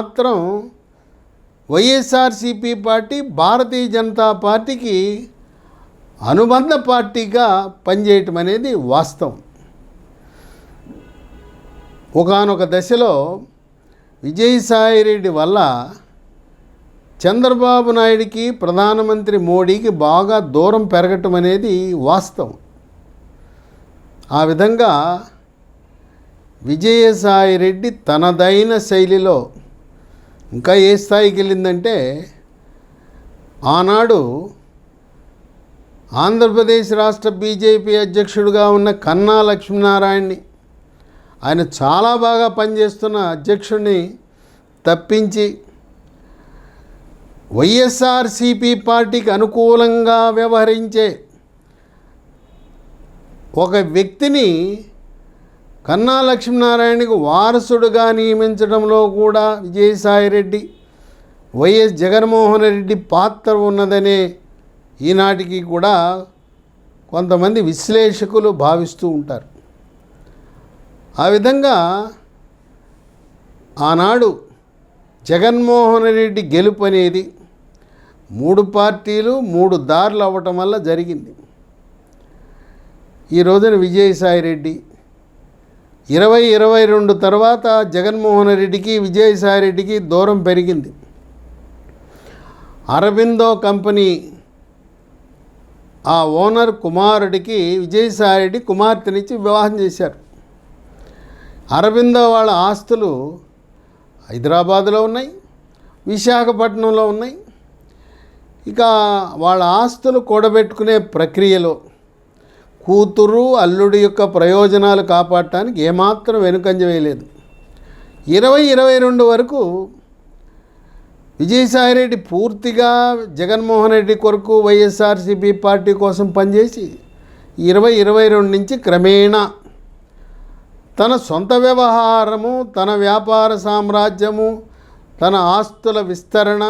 మాత్రం వైఎస్ఆర్సిపి పార్టీ భారతీయ జనతా పార్టీకి అనుబంధ పార్టీగా పనిచేయటం అనేది వాస్తవం. ఒకానొక దశలో విజయసాయిరెడ్డి వల్ల చంద్రబాబు నాయుడికి ప్రధానమంత్రి మోడీకి బాగా దూరం పెరగటం అనేది వాస్తవం. ఆ విధంగా విజయసాయిరెడ్డి తనదైన శైలిలో ఇంకా ఏ స్థాయికి వెళ్ళిందంటే ఆనాడు ఆంధ్రప్రదేశ్ రాష్ట్ర బీజేపీ అధ్యక్షుడిగా ఉన్న కన్నా లక్ష్మీనారాయణని ఆయన చాలా బాగా పనిచేస్తున్న అధ్యక్షుడిని తప్పించి వైఎస్ఆర్సిపి పార్టీకి అనుకూలంగా వ్యవహరించే ఒక వ్యక్తిని కన్నా లక్ష్మీనారాయణకు వారసుడుగా నియమించడంలో కూడా విజయసాయిరెడ్డి వైఎస్ జగన్మోహన్ రెడ్డి పాత్ర ఉన్నదనే ఈనాటికి కూడా కొంతమంది విశ్లేషకులు భావిస్తూ ఉంటారు. ఆ విధంగా ఆనాడు జగన్మోహన్ రెడ్డి గెలుపు అనేది మూడు పార్టీలు మూడు దారులు అవ్వటం వల్ల జరిగింది. ఈ రోజున విజయసాయిరెడ్డి ఇరవై ఇరవై రెండు తర్వాత జగన్మోహన్ రెడ్డికి విజయసాయి రెడ్డికి దూరం పెరిగింది. అరబిందో కంపెనీ ఆ ఓనర్ కుమారుడికి విజయసాయి రెడ్డి కుమార్తెనిచ్చి వివాహం చేశారు. అరబిందో వాళ్ళ ఆస్తులు హైదరాబాదులో ఉన్నాయి విశాఖపట్నంలో ఉన్నాయి. ఇక వాళ్ళ ఆస్తులు కూడబెట్టుకునే ప్రక్రియలో కూతురు అల్లుడి యొక్క ప్రయోజనాలు కాపాడటానికి ఏమాత్రం వెనుకంజ వేయలేదు. ఇరవై ఇరవై రెండు వరకు విజయసాయిరెడ్డి పూర్తిగా జగన్మోహన్ రెడ్డి కొరకు వైఎస్ఆర్సీపీ పార్టీ కోసం పనిచేసి ఇరవై ఇరవై రెండు నుంచి క్రమేణా తన సొంత వ్యవహారము తన వ్యాపార సామ్రాజ్యము తన ఆస్తుల విస్తరణ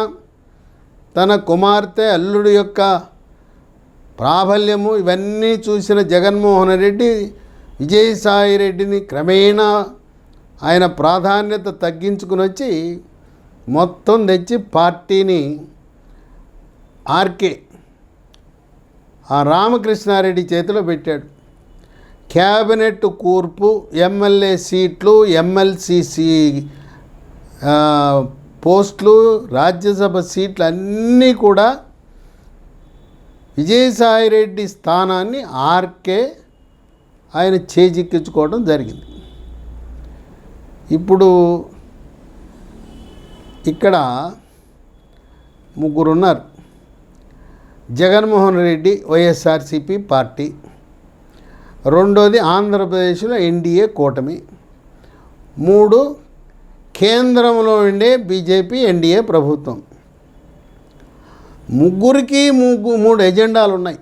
తన కుమార్తె అల్లుడి యొక్క ప్రాబల్యము ఇవన్నీ చూసిన జగన్మోహన్ రెడ్డి విజయసాయి రెడ్డిని క్రమేణా ఆయన ప్రాధాన్యత తగ్గించుకుని వచ్చి మొత్తం తెచ్చి పార్టీని ఆర్కే ఆ రామకృష్ణారెడ్డి చేతిలో పెట్టాడు. క్యాబినెట్ కూర్పు ఎమ్మెల్యే సీట్లు ఎమ్మెల్సీసీ పోస్టులు రాజ్యసభ సీట్లు అన్నీ కూడా విజయసాయిరెడ్డి స్థానాన్ని ఆర్కే ఆయన చేజిక్కించుకోవడం జరిగింది. ఇప్పుడు ఇక్కడ ముగ్గురు ఉన్నారు జగన్మోహన్ రెడ్డి వైఎస్ఆర్సిపి పార్టీ. రెండోది ఆంధ్రప్రదేశ్లో ఎన్డీఏ కూటమి. మూడు కేంద్రంలో ఉండే బీజేపీ ఎన్డీఏ ప్రభుత్వం. ముగ్గురికి ముగ్గు మూడు ఎజెండాలు ఉన్నాయి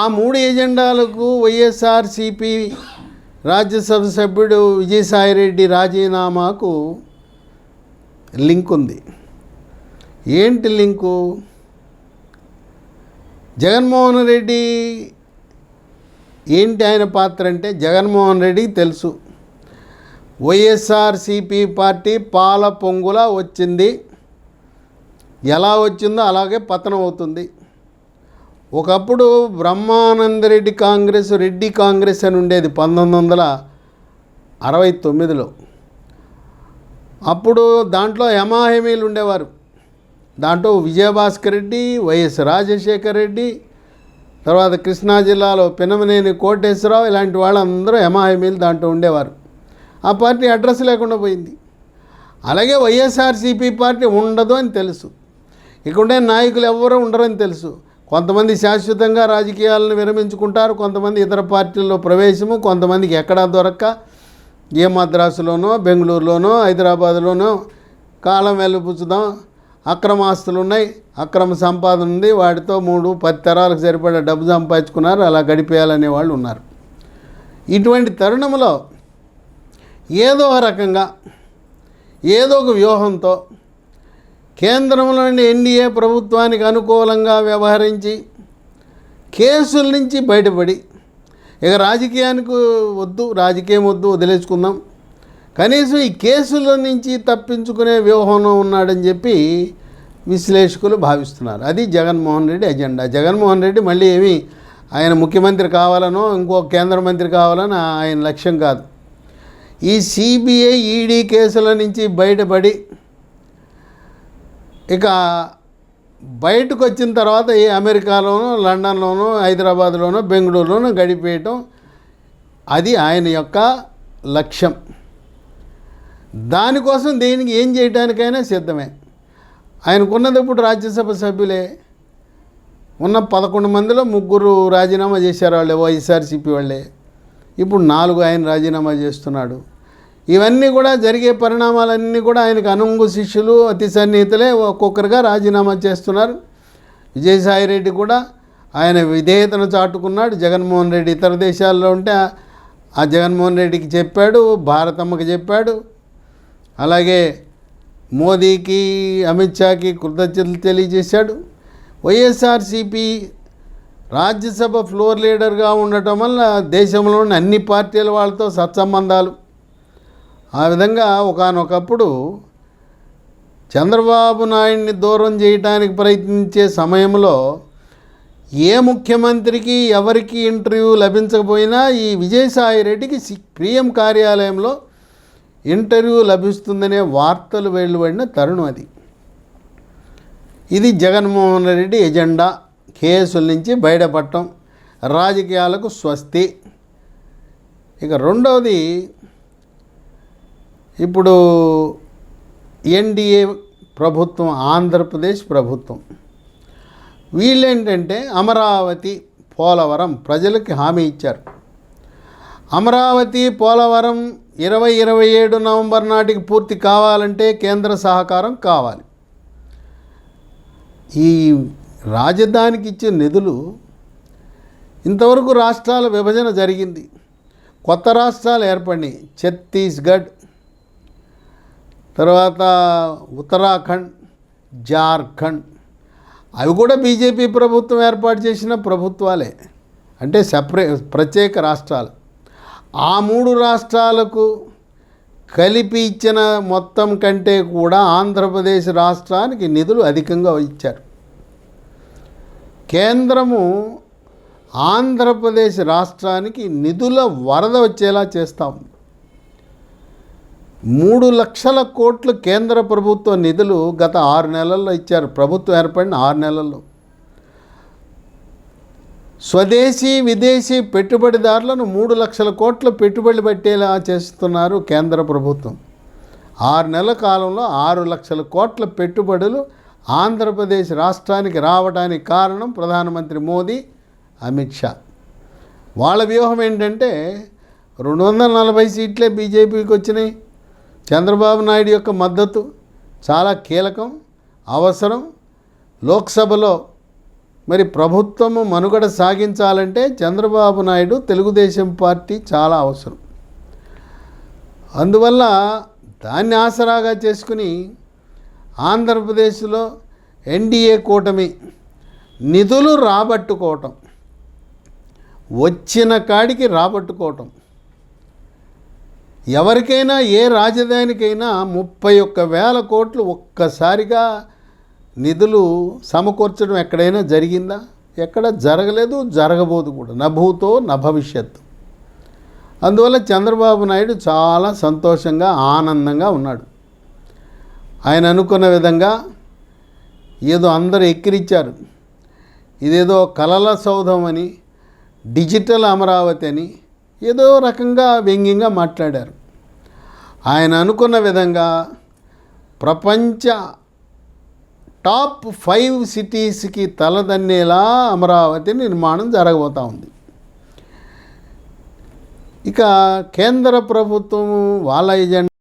ఆ మూడు ఎజెండాలకు వైఎస్ఆర్సిపి రాజ్యసభ సభ్యుడు విజయసాయిరెడ్డి రాజీనామాకు లింక్ ఉంది ఏంటి లింకు? జగన్మోహన్ రెడ్డి ఏంటి ఆయన పాత్ర అంటే జగన్మోహన్ రెడ్డికి తెలుసు. వైఎస్ఆర్సిపి పార్టీ పాల పొంగుల వచ్చింది. ఎలా వచ్చిందో అలాగే పతనం అవుతుంది. ఒకప్పుడు బ్రహ్మానందరెడ్డి కాంగ్రెస్ రెడ్డి కాంగ్రెస్ అని ఉండేది పంతొమ్మిది వందల అరవై తొమ్మిదిలో. అప్పుడు దాంట్లో యమాహిమీలు ఉండేవారు. దాంట్లో విజయభాస్కర్ రెడ్డి వైఎస్ రాజశేఖర్ రెడ్డి తర్వాత కృష్ణా జిల్లాలో పినమనేని కోటేశ్వరరావు ఇలాంటి వాళ్ళందరూ యమాహేమీలు దాంట్లో ఉండేవారు. ఆ పార్టీ అడ్రస్ లేకుండా పోయింది. అలాగే వైఎస్ఆర్సీపీ పార్టీ ఉండదు అని తెలుసు. ఇక్కడే నాయకులు ఎవరు ఉండరని తెలుసు. కొంతమంది శాశ్వతంగా రాజకీయాలను విరమించుకుంటారు కొంతమంది ఇతర పార్టీల్లో ప్రవేశము కొంతమందికి ఎక్కడా దొరక్క. ఏ మద్రాసులోనో బెంగళూరులోనో హైదరాబాద్లోనో కాలం వెళ్ళిపుచ్చుదాం అక్రమ ఆస్తులు ఉన్నాయి అక్రమ సంపాదన ఉంది వాటితో మూడు పది తరాలకు సరిపడా డబ్బు సంపాదించుకున్నారు అలా గడిపేయాలనే వాళ్ళు ఉన్నారు. ఇటువంటి తరుణంలో ఏదో రకంగా ఏదో ఒక వ్యూహంతో కేంద్రంలోని ఎన్డీఏ ప్రభుత్వానికి అనుకూలంగా వ్యవహరించి కేసుల నుంచి బయటపడి ఇక రాజకీయానికి వద్దు రాజకీయం వద్దు వదిలేసుకుందాం. కనీసం ఈ కేసుల నుంచి తప్పించుకునే వ్యూహంలో ఉన్నాడని చెప్పి విశ్లేషకులు భావిస్తున్నారు. అది జగన్మోహన్ రెడ్డి ఎజెండా. జగన్మోహన్ రెడ్డి మళ్ళీ ఏమి ఆయన ముఖ్యమంత్రి కావాలనో ఇంకో కేంద్ర మంత్రి కావాలని ఆయన లక్ష్యం కాదు. ఈ సిబిఐ ఈడీ కేసుల నుంచి బయటపడి ఇక బయటకు వచ్చిన తర్వాత ఈ అమెరికాలోనూ లండన్లోనూ హైదరాబాద్లోనూ బెంగళూరులోనూ గడిపేయటం అది ఆయన యొక్క లక్ష్యం. దానికోసం దేనికి ఏం చేయడానికైనా సిద్ధమే. ఆయనకున్నది ఇప్పుడు రాజ్యసభ సభ్యులే. ఉన్న పదకొండు మందిలో ముగ్గురు రాజీనామా చేశారు వాళ్ళే వైఎస్ఆర్సీపీ వాళ్ళే. ఇప్పుడు నాలుగు ఆయన రాజీనామా చేస్తున్నాడు. ఇవన్నీ కూడా జరిగే పరిణామాలన్నీ కూడా ఆయనకు అనుంగు శిష్యులు అతి సన్నిహితులే ఒక్కొక్కరుగా రాజీనామా చేస్తున్నారు. విజయసాయి రెడ్డి కూడా ఆయన విధేయతను చాటుకున్నాడు. జగన్మోహన్ రెడ్డి ఇతర దేశాల్లో ఉంటే ఆ- జగన్మోహన్ రెడ్డికి చెప్పాడు భారతమ్మకి చెప్పాడు. అలాగే మోదీకి అమిత్ షాకి కృతజ్ఞతలు తెలియజేశాడు. వైఎస్ఆర్సిపి రాజ్యసభ ఫ్లోర్ లీడర్గా ఉండటం వల్ల దేశంలోని అన్ని పార్టీల వాళ్ళతో సత్సంబంధాలు ఆ విధంగా ఒకానొకప్పుడు చంద్రబాబు నాయుడిని దూరం చేయడానికి ప్రయత్నించే సమయంలో ఏ ముఖ్యమంత్రికి ఎవరికి ఇంటర్వ్యూ లభించకపోయినా ఈ విజయసాయి రెడ్డికి సి- పిఎం కార్యాలయంలో ఇంటర్వ్యూ లభిస్తుందనే వార్తలు వెలువడిన తరుణం అది. ఇది జగన్మోహన్ రెడ్డి ఎజెండా. కేసుల నుంచి బయటపడటం రాజకీయాలకు స్వస్తి. ఇక రెండవది ఇప్పుడు ఎన్డీఏ ప్రభుత్వం ఆంధ్రప్రదేశ్ ప్రభుత్వం. వీళ్ళేంటంటే అమరావతి పోలవరం ప్రజలకి హామీ ఇచ్చారు. అమరావతి పోలవరం ఇరవై ఇరవై ఏడు నవంబర్ నాటికి పూర్తి కావాలంటే కేంద్ర సహకారం కావాలి. ఈ రాజధానికి ఇచ్చే నిధులు ఇంతవరకు రాష్ట్రాల విభజన జరిగింది. కొత్త రాష్ట్రాలు ఏర్పడినాయి. ఛత్తీస్గఢ్ తర్వాత ఉత్తరాఖండ్ జార్ఖండ్. అవి కూడా బీజేపీ ప్రభుత్వం ఏర్పాటు చేసిన ప్రభుత్వాలే. అంటే సపరే ప్రత్యేక రాష్ట్రాలు. ఆ మూడు రాష్ట్రాలకు కలిపి ఇచ్చిన మొత్తం కంటే కూడా ఆంధ్రప్రదేశ్ రాష్ట్రానికి నిధులు అధికంగా ఇచ్చారు. కేంద్రము ఆంధ్రప్రదేశ్ రాష్ట్రానికి నిధుల వరద వచ్చేలా చేస్తూ ఉంది. మూడు లక్షల కోట్లు కేంద్ర ప్రభుత్వ నిధులు గత ఆరు నెలల్లో ఇచ్చారు. ప్రభుత్వం ఏర్పడిన ఆరు నెలల్లో. స్వదేశీ విదేశీ పెట్టుబడిదారులను మూడు లక్షల కోట్ల పెట్టుబడి పెట్టేలా చేస్తున్నారు కేంద్ర ప్రభుత్వం. ఆరు నెలల కాలంలో ఆరు లక్షల కోట్ల పెట్టుబడులు ఆంధ్రప్రదేశ్ రాష్ట్రానికి రావడానికి కారణం ప్రధానమంత్రి మోదీ అమిత్ షా. వాళ్ళ వ్యూహం ఏంటంటే రెండు వందల నలభై సీట్లే బీజేపీకి వచ్చినాయి. చంద్రబాబు నాయుడు యొక్క మద్దతు చాలా కీలకం అవసరం. లోక్సభలో మరి ప్రభుత్వము మనుగడ సాగించాలంటే చంద్రబాబు నాయుడు తెలుగుదేశం పార్టీ చాలా అవసరం. అందువల్ల దాన్ని ఆసరాగా చేసుకుని ఆంధ్రప్రదేశ్లో ఎన్డీఏ కూటమి నిధులు రాబట్టుకోవటం వచ్చిన కాడికి రాబట్టుకోవటం ఎవరికైనా ఏ రాజధానికైనా ముప్పై ఒక్క వేల కోట్లు ఒక్కసారిగా నిధులు సమకూర్చడం ఎక్కడైనా జరిగిందా? ఎక్కడ జరగలేదు జరగబోదు కూడా. నభూతో నభవిష్యత్తు భవిష్యత్తు. అందువల్ల చంద్రబాబు నాయుడు చాలా సంతోషంగా ఆనందంగా ఉన్నాడు. ఆయన అనుకున్న విధంగా ఏదో అందరూ ఎక్కిరిచ్చారు. ఇదేదో కలల సౌధం అని డిజిటల్ అమరావతి అని ఏదో రకంగా వ్యంగ్యంగా మాట్లాడారు. ఆయన అనుకున్న విధంగా ప్రపంచ టాప్ ఫైవ్ సిటీస్కి తలదన్నేలా అమరావతి నిర్మాణం జరగబోతూ ఉంది. ఇక కేంద్ర ప్రభుత్వం వాళ్ళ ఎజెండా